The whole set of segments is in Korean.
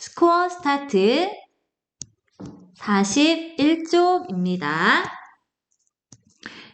스코어 스타트 41쪽입니다.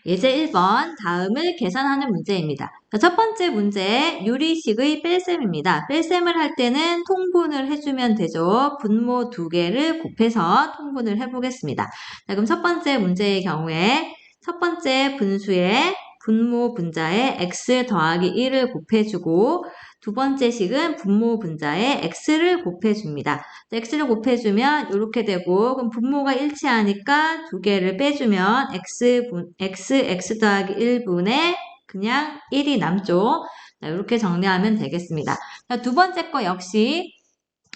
예제 1번 다음을 계산하는 문제입니다. 자, 첫 번째 문제 유리식의 뺄셈입니다. 뺄셈을 할 때는 통분을 해주면 되죠. 분모 두 개를 곱해서 통분을 해보겠습니다. 자, 그럼 첫 번째 문제의 경우에 첫 번째 분수에 분모 분자에 x 더하기 1을 곱해주고 두 번째 식은 분모 분자에 x를 곱해줍니다. x를 곱해주면 이렇게 되고 그럼 분모가 일치하니까 두 개를 빼주면 x, 분, x, x 더하기 1분의 그냥 1이 남죠. 자, 이렇게 정리하면 되겠습니다. 자, 두 번째 거 역시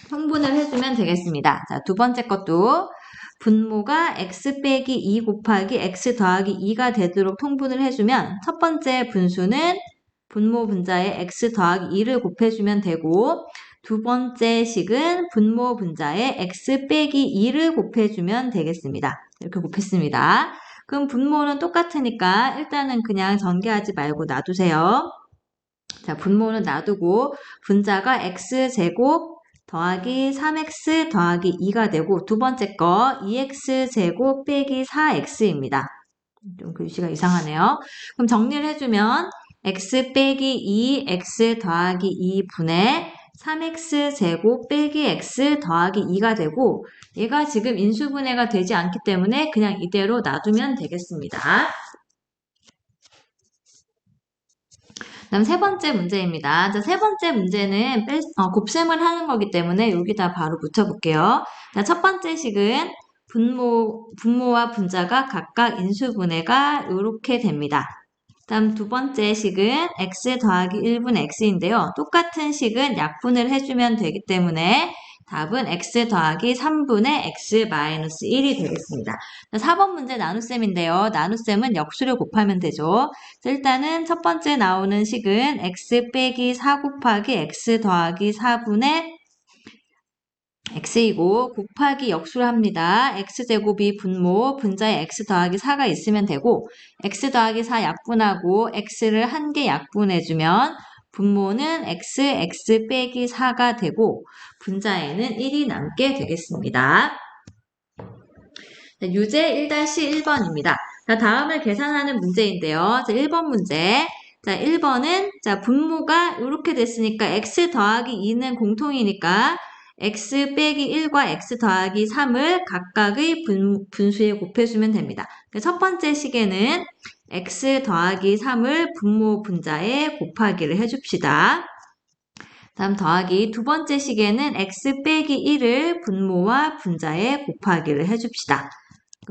통분을 해주면 되겠습니다. 자, 두 번째 것도 분모가 x 빼기 2 곱하기 x 더하기 2가 되도록 통분을 해주면 첫 번째 분수는 분모 분자에 x 더하기 2를 곱해주면 되고 두 번째 식은 분모 분자에 x 빼기 2를 곱해주면 되겠습니다. 이렇게 곱했습니다. 그럼 분모는 똑같으니까 일단은 그냥 전개하지 말고 놔두세요. 자, 분모는 놔두고 분자가 x제곱 더하기 3x 더하기 2가 되고 두 번째 거 2x제곱 빼기 4x입니다. 좀 글씨가 이상하네요. 그럼 정리를 해주면 x 빼기 2 x 더하기 2분의 3x 제곱 빼기 x 더하기 2가 되고 얘가 지금 인수분해가 되지 않기 때문에 그냥 이대로 놔두면 되겠습니다. 다음 세 번째 문제입니다. 자, 세 번째 문제는 뺄, 어, 곱셈을 하는 거기 때문에 여기다 바로 붙여볼게요. 자, 첫 번째 식은 분모, 분모와 분자가 각각 인수분해가 이렇게 됩니다. 다음 두 번째 식은 x 더하기 1분 x인데요. 똑같은 식은 약분을 해주면 되기 때문에 답은 x 더하기 3분의 x 마이너스 1이 되겠습니다. 4번 문제 나눗셈인데요. 나눗셈은 역수를 곱하면 되죠. 일단은 첫 번째 나오는 식은 x 빼기 4 곱하기 x 더하기 4분의 x이고 곱하기 역수를 합니다. x제곱이 분모, 분자에 x 더하기 4가 있으면 되고 x 더하기 4 약분하고 x를 한 개 약분해주면 분모는 x, x 빼기 4가 되고 분자에는 1이 남게 되겠습니다. 유제 1-1번입니다. 자, 다음을 계산하는 문제인데요. 자, 1번 문제. 자, 1번은 자, 분모가 이렇게 됐으니까 x 더하기 2는 공통이니까 x 빼기 1과 x 더하기 3을 각각의 분, 분수에 곱해주면 됩니다. 첫 번째 식에는 x 더하기 3을 분모 분자에 곱하기를 해줍시다. 다음 더하기 두 번째 식에는 x 빼기 1을 분모와 분자에 곱하기를 해줍시다.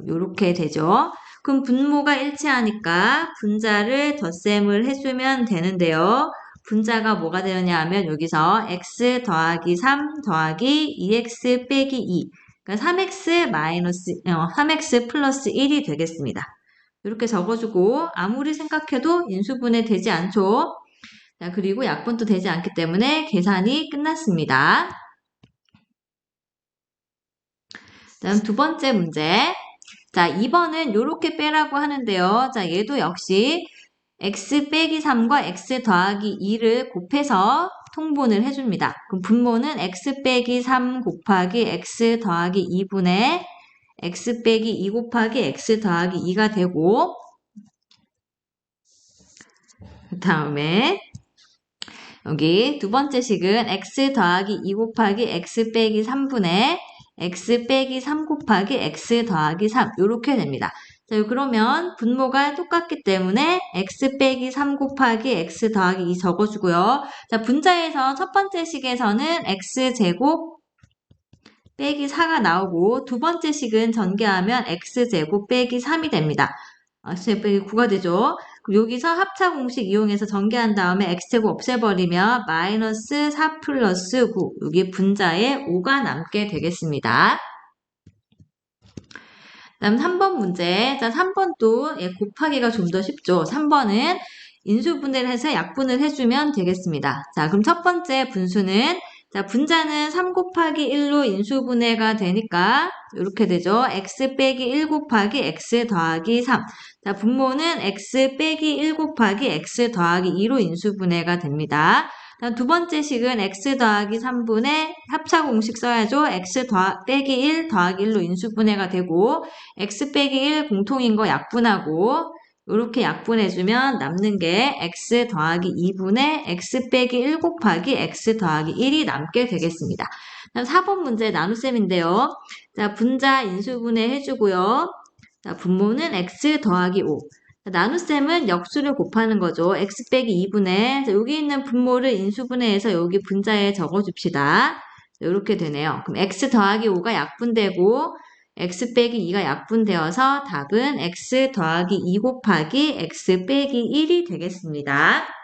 이렇게 되죠. 그럼 분모가 일치하니까 분자를 덧셈을 해주면 되는데요. 분자가 뭐가 되느냐 하면 여기서 x 더하기 3 더하기 2x 빼기 2 그러니까 3x 마이너스 어, 3x 플러스 1이 되겠습니다. 이렇게 적어주고 아무리 생각해도 인수분해 되지 않죠. 자, 그리고 약분도 되지 않기 때문에 계산이 끝났습니다. 다음 두 번째 문제. 자, 2번은 이렇게 빼라고 하는데요. 자, 얘도 역시 x 빼기 3과 x 더하기 2를 곱해서 통분을 해줍니다. 그럼 분모는 x 빼기 3 곱하기 x 더하기 2분의 x 빼기 2 곱하기 x 더하기 2가 되고 그 다음에 여기 두 번째 식은 x 더하기 2 곱하기 x 빼기 3분의 x 빼기 3 곱하기 x 더하기 3 이렇게 됩니다. 자, 그러면 분모가 똑같기 때문에 x 빼기 3 곱하기 x 더하기 2 적어주고요. 자, 분자에서 첫 번째 식에서는 x제곱 빼기 4가 나오고 두 번째 식은 전개하면 x제곱 빼기 3이 됩니다. x제곱 빼기 9가 되죠. 여기서 합차 공식 이용해서 전개한 다음에 x제곱 없애버리면 마이너스 4 플러스 9 여기 분자에 5가 남게 되겠습니다. 다음 3번 문제. 자, 3번도 예, 곱하기가 좀 더 쉽죠. 3번은 인수분해를 해서 약분을 해주면 되겠습니다. 자, 그럼 첫 번째 분수는 자, 분자는 3 곱하기 1로 인수분해가 되니까 이렇게 되죠. x 빼기 1 곱하기 x 더하기 3. 자, 분모는 x 빼기 1 곱하기 x 더하기 2로 인수분해가 됩니다. 두 번째 식은 x 더하기 3분의 합차 공식 써야죠. x 더, 빼기 1 더하기 1로 인수분해가 되고 x 빼기 1 공통인 거 약분하고 이렇게 약분해주면 남는 게 x 더하기 2분의 x 빼기 1 곱하기 x 더하기 1이 남게 되겠습니다. 다음 4번 문제 나눗셈인데요. 자, 분자 인수분해 해주고요. 자, 분모는 x 더하기 5. 나눗셈은 역수를 곱하는 거죠. x 빼기 2분의 자, 여기 있는 분모를 인수분해해서 여기 분자에 적어줍시다. 이렇게 되네요. 그럼 x 더하기 5가 약분되고 x 빼기 2가 약분되어서 답은 x 더하기 2 곱하기 x 빼기 1이 되겠습니다.